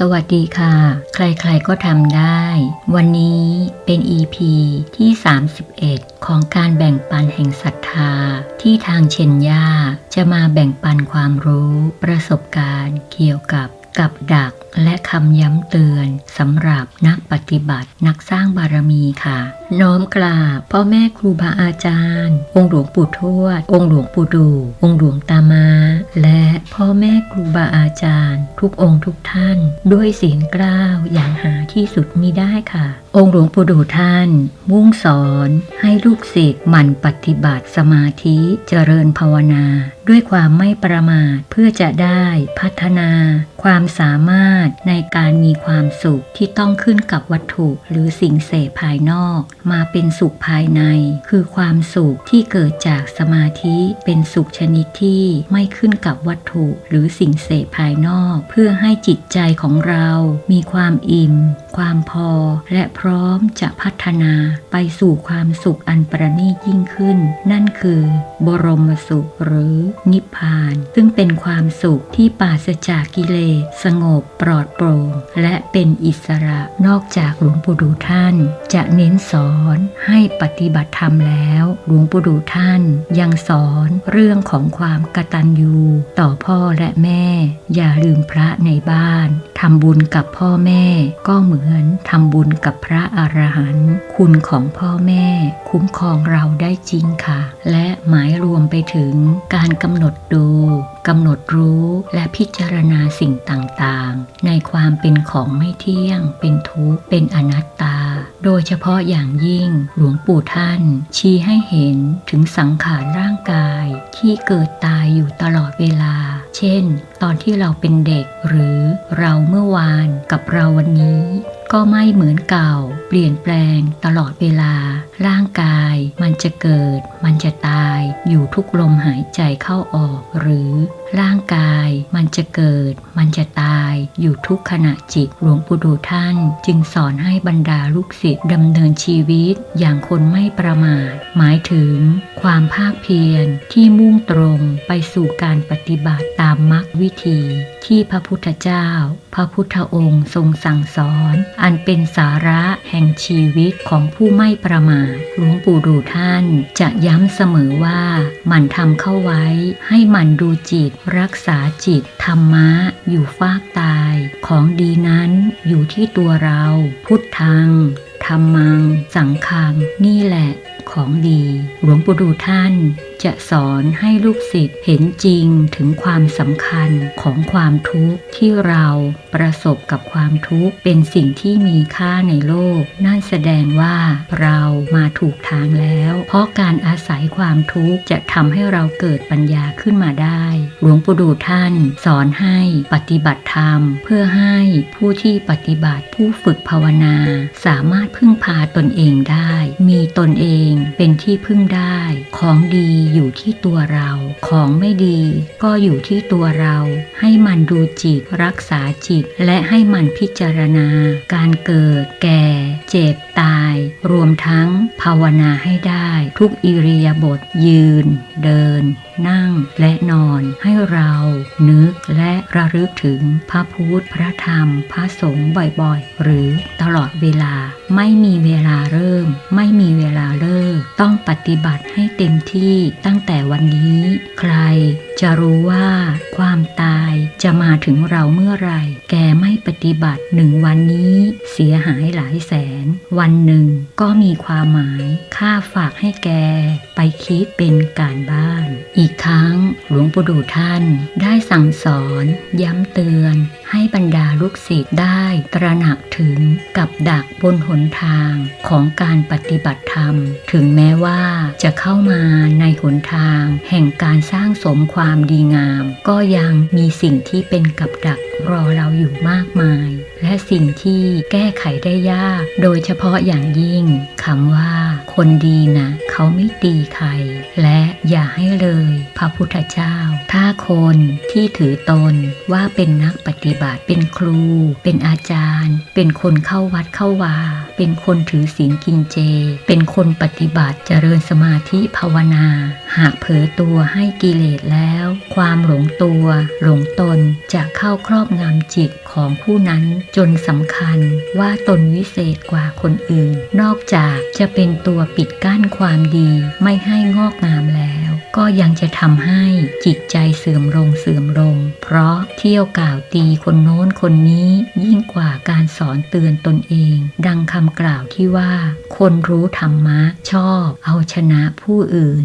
สวัสดีค่ะ ใครๆก็ทำได้ วันนี้เป็น EP ที่ 31 ของการแบ่งปันแห่งศรัทธา ที่ทางเชนยาจะมาแบ่งปันความรู้ประสบการณ์เกี่ยวกับกับดักและคำย้ำเตือนสำหรับนักปฏิบัตินักสร้างบารมีค่ะน้อมกราบพ่อแม่ครูบาอาจารย์ องค์หลวงปู่ทวด องค์หลวงปู่ดู องค์หลวงตามา และพ่อแม่ครูบาอาจารย์ ทุกองค์ทุกท่าน ด้วยเสียงกล้าวอย่างหาที่สุดมิได้ค่ะ องค์หลวงปู่ดูท่าน มุ่งสอนให้ลูกศิษย์หมั่นปฏิบัติสมาธิเจริญภาวนา ด้วยความไม่ประมาทเพื่อจะได้พัฒนา ความสามารถในการมีความสุขที่ต้องขึ้นกับวัตถุหรือสิ่งเสพภายนอกมาเป็นสุขภายใน คือความสุขที่เกิดจากสมาธิเป็นสุขชนิดที่ไม่ขึ้นกับวัตถุหรือสิ่งเสพภายนอก เพื่อให้จิตใจของเรามีความอิ่ม ความพอ และพร้อมจะพัฒนาไปสู่ความสุขอันประณีตยิ่งขึ้น นั่นคือ บรมสุขหรือนิพพาน ซึ่งเป็นความสุขที่ปราศจากกิเลสสงบปลอดโปร่งและเป็นอิสระนอกจากหลวงปู่ดูท่าน จะเน้นสอนให้ปฏิบัติธรรมแล้ว หลวงปู่ดูท่านยังสอนเรื่องของความกตัญญูต่อพ่อและแม่ อย่าลืมพระในบ้านทำบุญกับพ่อแม่ ก็เหมือนทำบุญกับพระอรหันต์คุณของพ่อแม่ คุ้มครองเราได้จริงค่ะ และหมายรวมไปถึงการกำหนดดู กำหนดรู้และพิจารณาสิ่งต่างๆ ในความเป็นของไม่เที่ยง เป็นทุกข์ เป็นอนัตตา โดยเฉพาะอย่างยิ่งหลวงปู่ท่าน ชี้ให้เห็นถึงสังขารร่างกายที่เกิดตายอยู่ตลอดเวลา เช่นตอนที่เราเป็นเด็กหรือเราเมื่อวานกับเราวันนี้ ก็ไม่เหมือนเก่า เปลี่ยนแปลงตลอดเวลา ร่างกาย มันจะเกิด มันจะตาย อยู่ทุกลมหายใจเข้าออกหรือร่างกาย มันจะเกิด มันจะตาย อยู่ทุกขณะจิต หลวงปู่ดูท่าน จึงสอนให้บรรดาลูกศิษย์ดำเนินชีวิตอย่างคนไม่ประมาท หมายถึง ความภาคเพียรที่มุ่งตรงไปสู่การปฏิบัติตามมรรควิธี ที่พระพุทธเจ้า พระพุทธองค์ทรงสั่งสอน อันเป็นสาระแห่งชีวิตของผู้ไม่ประมาท หลวงปู่ดูท่าน จะย้ำเสมอว่าหมั่นทำเข้าไว้ให้หมั่นดูจิตรักษาจิตธรรมะ อยู่ฟากตาย ของดีนั้นอยู่ที่ตัวเรา พุทธังธรรมัง สังขังนี่แหละ ของดี หลวงปู่ดูท่านจะสอนให้ลูกศิษย์เห็นจริงถึงความสำคัญของความทุกข์ที่เราประสบกับความทุกข์เป็นสิ่งที่มีค่าในโลก นั่นแสดงว่าเรามาถูกทางแล้ว เพราะการอาศัยความทุกข์จะทำให้เราเกิดปัญญาขึ้นมาได้ หลวงปู่ดูท่านสอนให้ปฏิบัติธรรม เพื่อให้ผู้ที่ปฏิบัติผู้ฝึกภาวนา สามารถพึ่งพาตนเองได้ มีตนเองเป็นที่พึ่งได้ ของดีอยู่ที่ตัวเรา ของไม่ดีก็อยู่ที่ตัวเรา ให้มันดูจิตรักษาจิต และให้มันพิจารณา การเกิด แก่ เจ็บ ตาย รวมทั้งภาวนาให้ได้ ทุกอิริยาบถยืน เดิน นั่งและนอนให้เรานึกและระลึกถึงพระพุทธพระธรรม พระสงฆ์บ่อยๆ หรือตลอดเวลาไม่มีเวลาเริ่ม ไม่มีเวลาเลิก ต้องปฏิบัติให้เต็มที่ตั้งแต่วันนี้ ใครจะรู้ว่าความตายจะมาถึงเราเมื่อไร แกไม่ปฏิบัติหนึ่งวันนี้ เสียหายหลายแสน วันหนึ่งก็มีความหมายค่าฝากให้แกไปคิดเป็นการบ้าน อีกครั้งหลวงปู่ดูท่านได้สั่งสอน ย้ำเตือนให้บรรดาลูกศิษย์ได้ตระหนักถึงกับดักบนหนทางของการปฏิบัติธรรม ถึงแม้ว่าจะเข้ามาในหนทาง แห่งการสร้างสมความดีงาม ก็ยังมีสิ่งที่เป็นกับดักรอเราอยู่มากมายและสิ่งที่แก้ไขได้ยาก โดยเฉพาะอย่างยิ่งคำว่า คนดีนะเขาไม่ตีใคร และอย่าให้เลย พระพุทธเจ้า ถ้าคนที่ถือตนว่าเป็นนักปฏิบัติเป็นครู เป็นอาจารย์ เป็นคนเข้าวัดเข้าวา เป็นคนถือศีลกินเจ เป็นคนปฏิบัติเจริญสมาธิภาวนา หากเผลอตัวให้กิเลสแล้ว ความหลงตัว หลงตนจะเข้าครอบงำจิต ของผู้นั้นจนสำคัญว่าตนวิเศษกว่าคนอื่น นอกจากจะเป็นตัวปิดกั้นความดีไม่ให้งอกงามแล้ว ก็ยังจะทำให้จิตใจเสื่อมลงเสื่อมลง เพราะเที่ยวกล่าวตีคนโน้นคนนี้ยิ่งกว่าการสอนเตือนตนเอง ดังคำกล่าวที่ว่า คนรู้ธรรมะชอบ เอาชนะผู้อื่น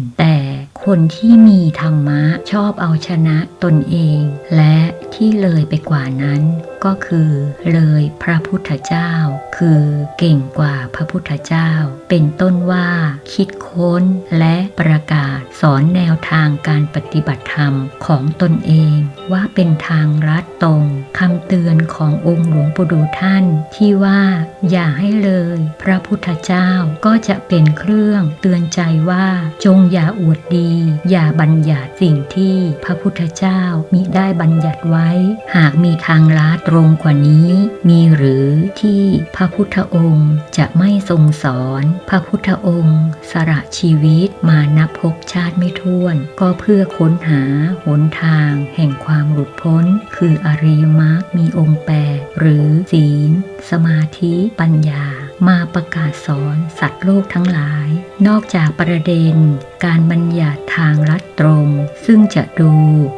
คนที่มีธรรมะชอบเอาชนะตนเอง และที่เลยไปกว่านั้นก็คือเลยพระพุทธเจ้า คือเก่งกว่าพระพุทธเจ้า เป็นต้นว่า คิดค้นและประกาศสอนแนวทางการปฏิบัติธรรมของตนเองว่าเป็นทางรัดตรงคำเตือนขององค์หลวงปู่ดูท่าน ที่ว่าอย่าให้เลย พระพุทธเจ้าก็จะเป็นเครื่องเตือนใจว่าจงอย่าอวดดีอย่าบัญญัติสิ่งที่พระพุทธเจ้ามิได้บัญญัติไว้ หากมีทางลัดตรงกว่านี้ มีหรือที่พระพุทธองค์จะไม่ทรงสอน พระพุทธองค์ สละชีวิตมานับภพชาติไม่ท้วน ก็เพื่อค้นหาหนทางแห่งความหลุดพ้น คืออริยมรรคมีองค์แปดหรือศีล สมาธิปัญญา มาประกาศสอนสัตว์โลกทั้งหลาย นอกจากประเด็น การบัญญัติทางลัดตรง ซึ่งจะดู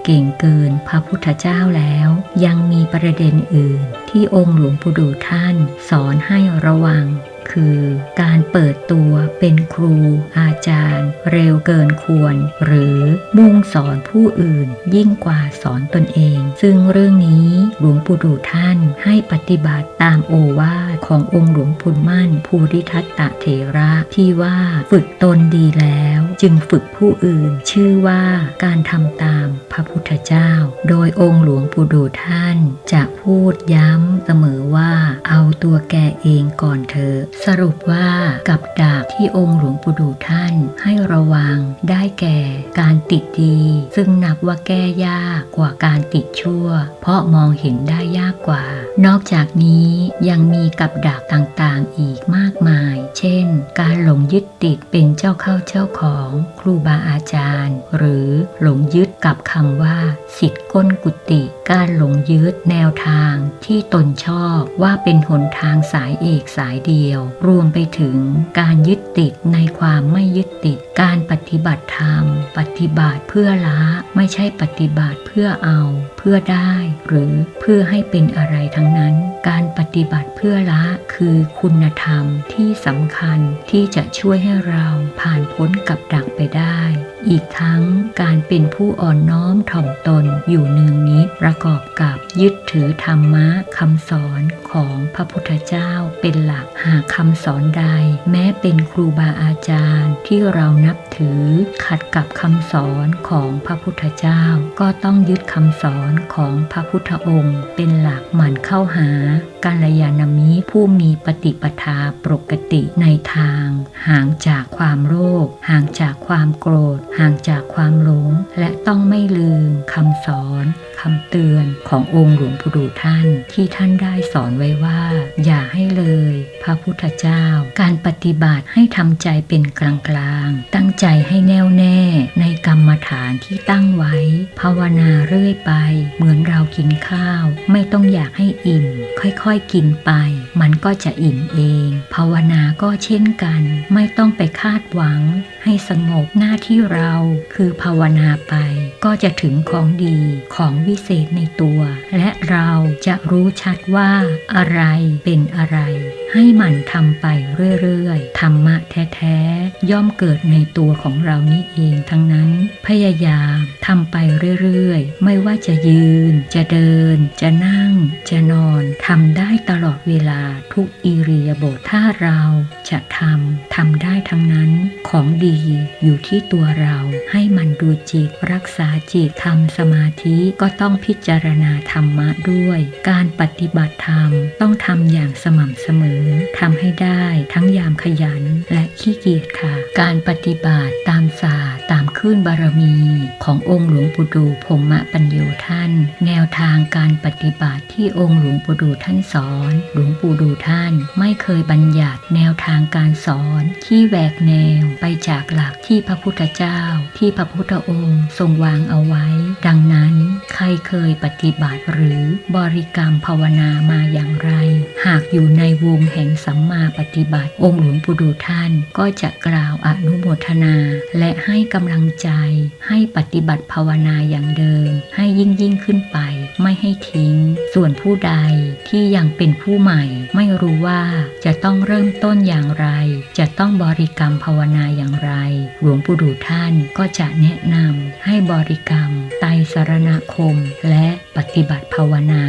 เก่งเกินพระพุทธเจ้าแล้ว ยังมีประเด็นอื่น ที่องค์หลวงปู่ดูท่าน สอนให้ระวัง คือการเปิดตัวเป็นครูอาจารย์ เร็วเกินควร หรือมุ่งสอนผู้อื่นยิ่งกว่าสอนตนเอง ซึ่งเรื่องนี้หลวงปู่ดูท่านให้ปฏิบัติตามโอวาทขององค์หลวงปู่มั่น ภูริทัตตะเถระที่ว่าฝึกตนดีแล้ว จึงฝึกผู้อื่น ชื่อว่าการทำตามพระพุทธเจ้า โดยองค์หลวงปู่ดูท่านจะ พูดย้ำเสมอว่าเอาตัวแกเองก่อนเถอสรุปว่ากับดักที่องค์หลวงปู่ดูท่านให้ระวังได้แก่การติดดี ซึ่งนับว่าแก้ยากกว่าการติดชั่ว เพราะมองเห็นได้ยากกว่า นอกจากนี้ยังมีกับดักต่างๆอีกมากมาย เช่น การหลงยึดติดเป็นเจ้าเข้าเจ้าของครูบาอาจารย์ หรือหลงยึดกับคำว่าสิทธิ์ก้นกุฏิการหลงยึดแนวทางที่ตนชอบว่าเป็นหนทางสายเอกสายเดียว รวมไปถึงการยึดติดในความไม่ยึดติด การปฏิบัติธรรม ปฏิบัติเพื่อละไม่ใช่ปฏิบัติเพื่อเอา พื่อได้หรือเพื่อให้เป็นอะไรทั้งนั้น การปฏิบัติเพื่อละคือคุณธรรมที่สำคัญที่จะช่วยให้เราผ่านพ้นกับดักไปได้ อีกทั้งการเป็นผู้อ่อนน้อมถ่อมตนอยู่เนืองนิดประกอบกับยึดถือธรรมะคำสอนของพระพุทธเจ้าเป็นหลักหากคำสอนใด แม้เป็นครูบาอาจารย์ที่เรานับถือขัดกับคำสอนของพระพุทธเจ้า ก็ต้องยึดคำสอนของพระพุทธองค์ เป็นหลักหมั่นเข้าหากัลยาณมิตรผู้มีปฏิปทาปกติในทาง ห่างจากความโลภห่างจากความโกรธ ห่างจากความหลง และต้องไม่ลืมคำสอน คำเตือนขององค์หลวงปู่ดูท่านที่ท่านได้สอนไว้ว่า อย่าให้เลย พระพุทธเจ้า การปฏิบัติให้ทำใจเป็นกลางกลางตั้งใจให้แน่วแน่ในกรรมฐานที่ตั้งไว้ ภาวนาเรื่อยไป เหมือนเรากินข้าว ไม่ต้องอยากให้อิ่ม ค่อยๆกินไป มันก็จะอิ่มเอง ภาวนาก็เช่นกัน ไม่ต้องไปคาดหวัง ให้สงบหน้าที่เราคือภาวนาไปก็จะถึงของดีของวิเศษในตัว และเราจะรู้ชัดว่าอะไรเป็นอะไร ให้หมั่นทำไปเรื่อยๆ ธรรมะแท้ๆ ย่อมเกิดในตัวของเรานี่เองทั้งนั้น พยายามทำไปเรื่อยๆ ไม่ว่าจะยืน จะเดิน จะนั่ง จะนอนทำได้ตลอดเวลาทุกอิริยาบถถ้าเราจะทำทำได้ทั้งนั้น ของดีอยู่ที่ตัวเราให้มันดูจิตรักษาจิตทำสมาธิก็ต้องพิจารณาธรรมะด้วย การปฏิบัติธรรมต้องทำอย่างสม่ำเสมออทำให้ได้ทั้งยามขยันและขี้เกียจค่ะ การปฏิบัติตามศาสตร์ตามคลื่นบารมี ขององค์หลวงปู่ดูพรหมปัญโยท่าน แนวทางการปฏิบัติที่องค์หลวงปู่ดูท่านสอน หลวงปู่ดูท่านไม่เคยบัญญัติแนวทางการสอนที่แหวกแนวไปจากหลักที่พระพุทธเจ้า ที่พระพุทธองค์ทรงวางเอาไว้ ดังนั้นใครเคยปฏิบัติหรือบริกรรมภาวนามาอย่างไร หากอยู่ในวงแห่งสัมมาปฏิบัติ องค์หลวงปู่ดูท่านก็จะกล่าวอนุโมทนา และให้กำลังใจ ให้ปฏิบัติภาวนาอย่างเดิม ให้ยิ่งยิ่งขึ้นไป ไม่ให้ทิ้ง ส่วนผู้ใดที่ยังเป็นผู้ใหม่ ไม่รู้ว่าจะต้องเริ่มต้นอย่างไร จะต้องบริกรรมภาวนาอย่างไร หลวงปู่ดูท่านก็จะแนะนำให้บริกรรม ไตสรณคม และ ปฏิบัติภาวนา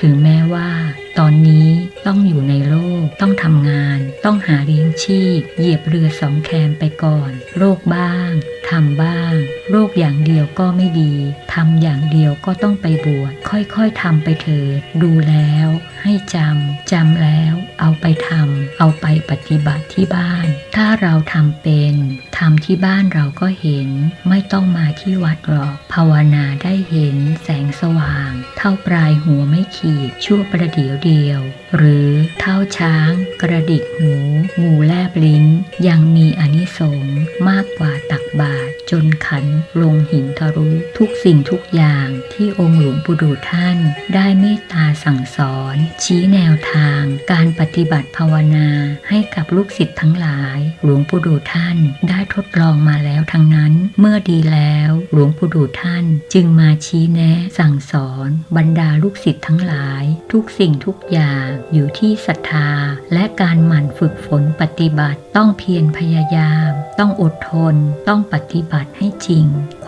ถึงแม้ว่า ตอนนี้ต้องอยู่ในโลก ต้องทำงาน ต้องหาเลี้ยงชีพ เหยียบเรือสองแคมไปก่อน โรคบ้าง ทำบ้าง โรคอย่างเดียวก็ไม่ดีทำอย่างเดียวก็ต้องไปบวชค่อยๆทำไปเถิดดูแล้ว ให้จำจำแล้ว เอาไปทำเอาไปปฏิบัติที่บ้าน ถ้าเราทำเป็นทำที่บ้านเราก็เห็น ไม่ต้องมาที่วัดหรอก ภาวนาได้เห็นแสงสว่าง เท่าปลายหัวไม่ขีดชั่วประเดี๋ยวเดียว หรือเท่าช้าง กระดิกหูงูแลบลิ้น ยังมีอานิสงส์มากกว่าตักบาตร จนขันลงหินทะลุทุกสิ่งทุกอย่างที่องค์หลวงปู่ดูท่าน ได้เมตตาสั่งสอน ชี้แนวทาง การปฏิบัติภาวนาให้กับลูกศิษย์ทั้งหลาย หลวงปู่ดูท่านได้ทดลองมาแล้วทั้งนั้น เมื่อดีแล้วหลวงปู่ดูท่านจึงมาชี้แนะสั่งสอน บรรดาลูกศิษย์ทั้งหลาย ทุกสิ่งทุกอย่างอยู่ที่ศรัทธา และการหมั่นฝึกฝนปฏิบัติ ต้องเพียรพยายาม ต้องอดทน ต้องปฏิบัติให้จริง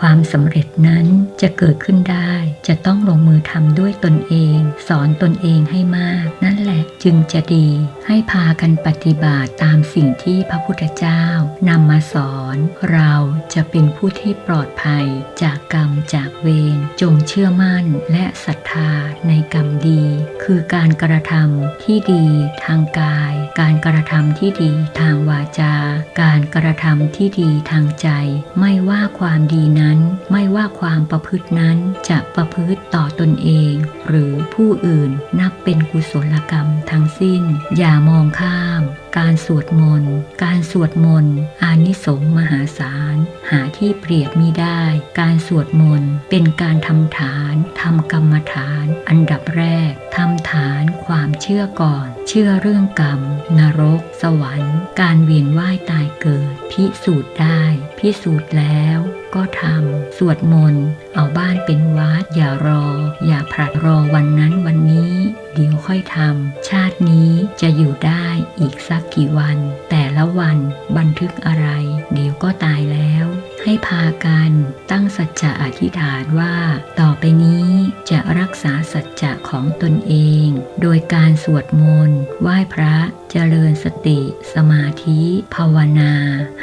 ความสำเร็จนั้นจะเกิดขึ้นได้ จะต้องลงมือทำด้วยตนเอง สอนตนเองให้มาก นั่นแหละจึงจะดี ให้พากันปฏิบัติตามสิ่งที่พระพุทธเจ้านำมาสอน เราจะเป็นผู้ที่ปลอดภัย จากกรรมจากเวรจงเชื่อมั่นและศรัทธาในกรรมดี คือการกระทำที่ดีทางกาย การกระทำที่ดีทางวาจา การกระทำที่ดีทางใจ ไม่ว่าความดีนั้นไม่ว่าความประพฤตินั้นจะประพฤติต่อตนเอง หรือผู้อื่นนับเป็นกุศลกรรมทั้งสิ้น อย่ามองข้าม การสวดมนต์ การสวดมนต์ อานิสงส์มหาศาล หาที่เปรียบมิได้ การสวดมนต์เป็นการทำฐานทำกรรมฐาน อันดับแรกทำฐานความเชื่อก่อน เชื่อเรื่องกรรม นรก สวรรค์ การเวียนว่ายตายเกิด พิสูจน์ได้ พิสูจน์แล้วก็ทำ สวดมนต์ เอาบ้านเป็นวัด อย่ารอ อย่าผลัดรอวันนั้นวันนี้ เดี๋ยวค่อยทำชาตินี้จะอยู่ได้อีกสักกี่วัน แต่ละวันบันทึกอะไร เดี๋ยวก็ตายแล้ว ให้พากันตั้งสัจจะอธิษฐานว่า ต่อไปนี้จะรักษาสัจจะของตนเอง โดยการสวดมนต์ไหว้พระเจริญสติ สมาธิ ภาวนา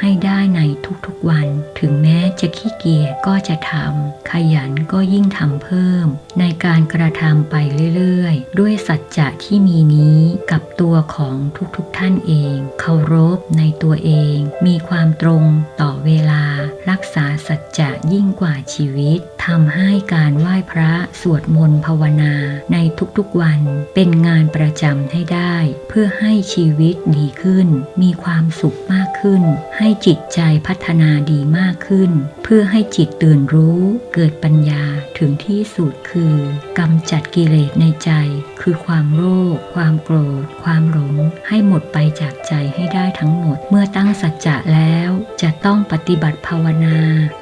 ให้ได้ในทุกๆวัน ถึงแม้จะขี้เกียจก็จะทำขยันก็ยิ่งทำเพิ่ม ในการกระทำไปเรื่อยๆ ด้วยสัจจะที่มีนี้กับตัวของทุกๆท่านเอง เคารพในตัวเอง มีความตรงต่อเวลารักษาสัจจะยิ่งกว่าชีวิตทำให้การไหว้พระสวดมนต์ภาวนาในทุกๆวัน เป็นงานประจำให้ได้ เพื่อให้ชีวิตดีขึ้น มีความสุขมากขึ้น ให้จิตใจพัฒนาดีมากขึ้น เพื่อให้จิตตื่นรู้เกิดปัญญาถึงที่สุดคือกำจัดกิเลสในใจ คือความโลภความโกรธ ความหลง ให้หมดไปจากใจให้ได้ทั้งหมด เมื่อตั้งสัจจะแล้วจะต้องปฏิบัติภาวนา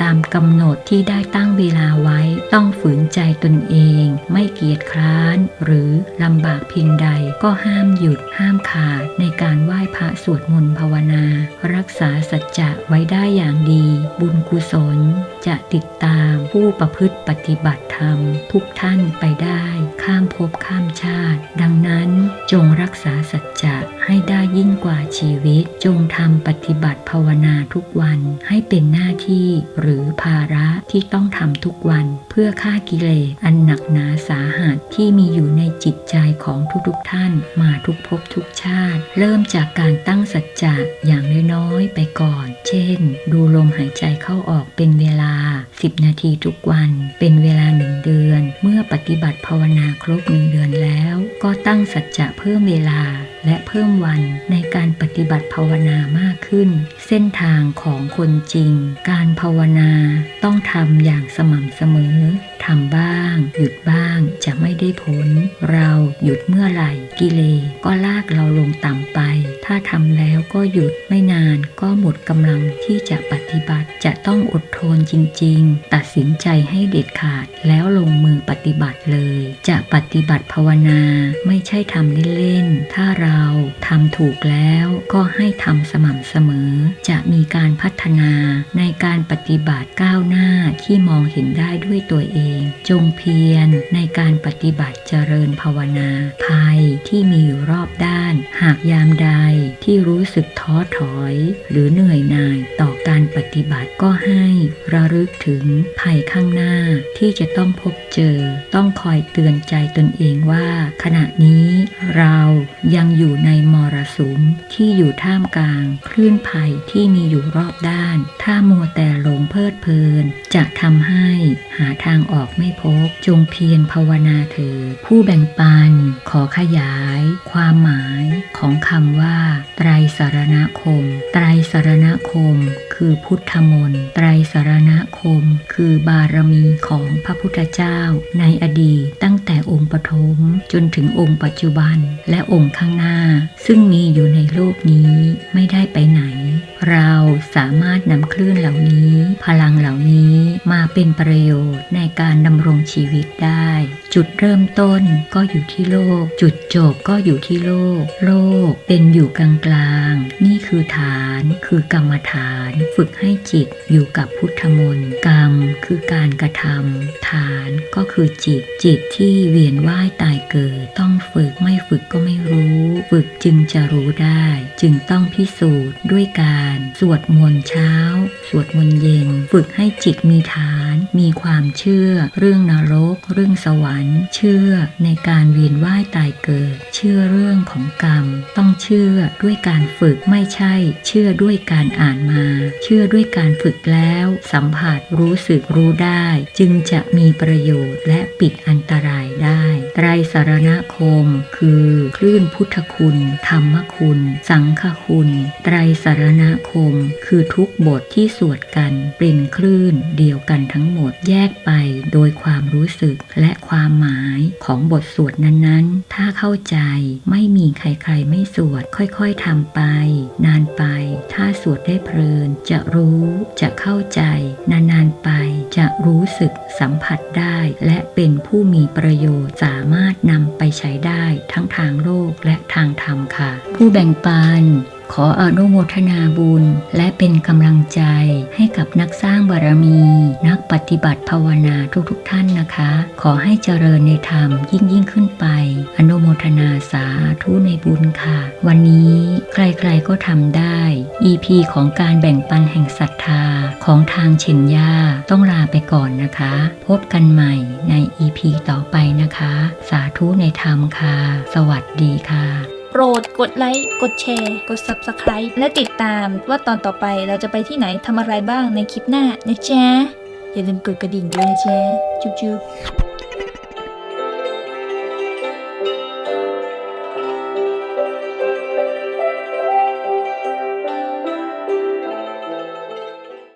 ตามกำหนดที่ได้ตั้งเวลาไว้ ต้องฝืนใจตนเอง ไม่เกียจคร้าน หรือลำบากเพียงใดก็ห้ามหยุดห้ามขาดในการไหว้พระสวดมนต์ภาวนา รักษาสัจจะไว้ได้อย่างดี บุญกุศลจะติดตามผู้ประพฤติปฏิบัติธรรม ทุกท่านไปได้ข้ามภพข้ามชาติ ดังนั้นจงรักษาสัจจะให้ได้ยิ่งกว่าชีวิต จงทำปฏิบัติภาวนาทุกวันให้เป็นหน้าที่หรือภาระที่ต้องทำทุกวัน เพื่อฆ่ากิเลสอันหนักหนาสาหัสที่มีอยู่ในจิตใจของทุกๆท่านมาทุกภพทุกชาติ เริ่มจากการตั้งสัจจะอย่างน้อยๆไปก่อน เช่น ดูลมหายใจเข้าออกเป็นเวลา10 นาทีทุกวัน เป็นเวลาหนึ่งเดือน เมื่อปฏิบัติภาวนาครบหนึ่งเดือนแล้ว ก็ตั้งสัจจะเพิ่มเวลาและเพิ่มวันในการปฏิบัติภาวนามากขึ้น เส้นทางของคนจริง การภาวนาต้องทำอย่างสม่ำเสมอทำบ้าง หยุดบ้างจะไม่ได้ผล เราหยุดเมื่อไหร่ กิเลสก็ลากเราลงต่ำไป ถ้าทำแล้วก็หยุดไม่นานก็หมดกำลังที่จะปฏิบัติจะต้องอดทนจริง ๆ ตัดสินใจให้เด็ดขาดแล้วลงมือปฏิบัติเลย จะปฏิบัติภาวนาไม่ใช่ทำเล่นๆ ถ้าเราทำถูกแล้วก็ให้ทำสม่ำเสมอ จะมีการพัฒนาในการปฏิบัติก้าวหน้าที่มองเห็นได้ด้วยตัวเอง จงเพียรในการปฏิบัติเจริญภาวนาภัยที่มีอยู่รอบด้าน หากยามใดที่รู้สึกท้อถอย หรือเหนื่อยหน่ายต่อการปฏิบัติก็ให้ระลึกถึงภัยข้างหน้าที่จะต้องพบเจอ ต้องคอยเตือนใจตนเองว่า ขณะนี้เรายังอยู่ในมรสุมที่อยู่ท่ามกลาง คลื่นภัยที่มีอยู่รอบด้าน ถ้ามัวแต่หลงเพลิดเพลิน จะทำให้หาทางออกไม่พบ จงเพียรภาวนาเถิดผู้แบ่งปัน ขอขยาย ความหมายของคำว่า ไตรสารณคม ไตรสารณคม คือพุทธมนต์ไตรสารณคม คือบารมีของพระพุทธเจ้า ในอดีตตั้งแต่องค์ปฐมจนถึงองค์ปัจจุบันและองค์ข้างหน้า ซึ่งมีอยู่ในโลกนี้ไม่ได้ไปไหน เราสามารถนำคลื่นเหล่านี้ พลังเหล่านี้มาเป็นประโยชน์ในการดำรงชีวิตได้ จุดเริ่มต้นก็อยู่ที่โลก จุดจบก็อยู่ที่โลก โลกเป็นอยู่กลางกลางๆนี่คือฐาน คือกรรมฐานฝึกให้จิตอยู่กับพุทธมนต์กรรม คือการกระทำฐานก็คือจิตจิตที่เวียนว่ายตายเกิด ต้องฝึกไม่ฝึกก็ไม่รู้ ฝึกจึงจะรู้ได้ จึงต้องพิสูจน์ด้วยการ สวดมนต์เช้า สวดมนต์เย็น ฝึกให้จิตมีฐาน มีความเชื่อ เรื่องนรก เรื่องสวรรค์ เชื่อในการเวียนว่ายตายเกิด เชื่อเรื่องของกรรม ต้องเชื่อด้วยการฝึกไม่ใช่ เชื่อด้วยการอ่านมาเชื่อด้วยการฝึกแล้ว สัมผัสรู้สึกรู้ได้ จึงจะมีประโยชน์และปิดอันตรายได้ ไตรสารณคม คือคลื่นพุทธคุณ ธรรมคุณ สังฆคุณ ไตรสารณคม คือทุกบทที่สวดกันเป็นคลื่นเดียวกันทั้งหมดแยกไปโดยความรู้สึกและความหมายของบทสวดนั้นๆ ถ้าเข้าใจไม่มีใครๆไม่สวดค่อยๆทำไป นานไป ถ้าสวดได้เพลินจะรู้จะเข้าใจ นานๆไปจะรู้สึกสัมผัสได้ และเป็นผู้มีประโยชน์สามารถนำไปใช้ได้ทั้งทางโลกและทางธรรมค่ะ ผู้แบ่งปัน ขออนุโมทนาบุญ และเป็นกำลังใจให้กับนักสร้างบารมี นักปฏิบัติภาวนาทุกๆทท่านนะคะ ขอให้เจริญในธรรมยิ่งยิ่งขึ้นไป อนุโมทนาสาธุในบุญค่ะ วันนี้ใครๆก็ทำได้ EP ของการแบ่งปันแห่งศรัทธาของทางเชนยาต้องลาไปก่อนนะคะ พบกันใหม่ใน EP ต่อไปนะคะ สาธุในธรรมค่ะ สวัสดีค่ะ รดกดไลค์ กดแชร์ กด Subscribe และติดตามว่าตอนต่อไปเราจะไปที่ไหนทำอะไรบ้างในคลิปหน้านะจ๊ะอย่าลืมกดกระดิ่งด้วยนะจ๊ะจุ๊บๆ